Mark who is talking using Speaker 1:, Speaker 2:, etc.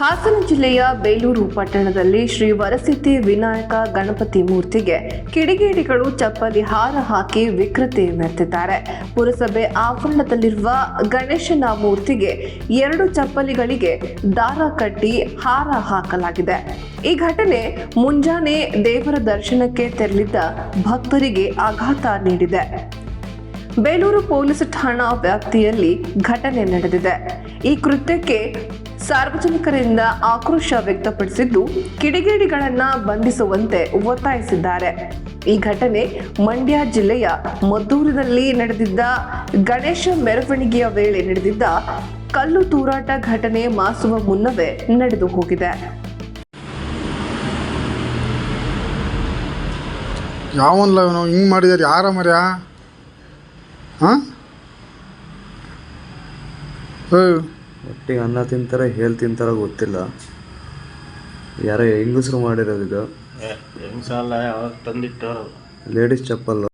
Speaker 1: ಹಾಸನ ಜಿಲ್ಲೆಯ ಬೇಲೂರು ಪಟ್ಟಣದಲ್ಲಿ ಶ್ರೀ ವರಸಿದ್ಧಿ ವಿನಾಯಕ ಗಣಪತಿ ಮೂರ್ತಿಗೆ ಕಿಡಿಗೇಡಿಗಳು ಚಪ್ಪಲಿ ಹಾರ ಹಾಕಿ ವಿಕೃತಿ ಮೆರೆದಿದ್ದಾರೆ. ಪುರಸಭೆ ಆವರಣದಲ್ಲಿರುವ ಗಣೇಶನ ಮೂರ್ತಿಗೆ ಎರಡು ಚಪ್ಪಲಿಗಳಿಗೆ ದಾರ ಕಟ್ಟಿ ಹಾರ ಹಾಕಲಾಗಿದೆ. ಈ ಘಟನೆ ಮುಂಜಾನೆ ದೇವರ ದರ್ಶನಕ್ಕೆ ತೆರಳಿದ್ದ ಭಕ್ತರಿಗೆ ಆಘಾತ ನೀಡಿದೆ. ಬೇಲೂರು ಪೊಲೀಸ್ ಠಾಣಾ ವ್ಯಾಪ್ತಿಯಲ್ಲಿ ಘಟನೆ ನಡೆದಿದೆ. ಈ ಕೃತ್ಯಕ್ಕೆ ಸಾರ್ವಜನಿಕರಿಂದ ಆಕ್ರೋಶ ವ್ಯಕ್ತಪಡಿಸಿದ್ದು ಕಿಡಿಗೇಡಿಗಳನ್ನ ಬಂಧಿಸುವಂತೆ ಒತ್ತಾಯಿಸಿದ್ದಾರೆ. ಈ ಘಟನೆ ಮಂಡ್ಯ ಜಿಲ್ಲೆಯ ಮದ್ದೂರಿನಲ್ಲಿ ನಡೆದಿದ್ದ ಗಣೇಶ ಮೆರವಣಿಗೆಯ ವೇಳೆ ನಡೆದಿದ್ದ ಕಲ್ಲು ತೂರಾಟ ಘಟನೆ ಮಾಸುವ ಮುನ್ನವೇ ನಡೆದು ಹೋಗಿದೆ.
Speaker 2: ಯಾವನ್ಲ ಇವನು? ಹಿಂಗೆ ಮಾಡಿದಾರೆ? ಯಾರ ಮರ್ಯ? ಹಾಂ?
Speaker 3: ಒಟ್ಟಿಗೆ ಅನ್ನ ತಿಂತಾರೆ ಹೇಳ್ ತಿಂತಾರ ಗೊತ್ತಿಲ್ಲ. ಯಾರೋ ಹೆಂಗಸರು ಮಾಡಿರೋದು ಇದು.
Speaker 4: ಹೆಂಗಸಲ್ಲ ಯಾವಾಗ ತಂದಿಟ್ಟು
Speaker 3: ಲೇಡೀಸ್ ಚಪ್ಪಲ್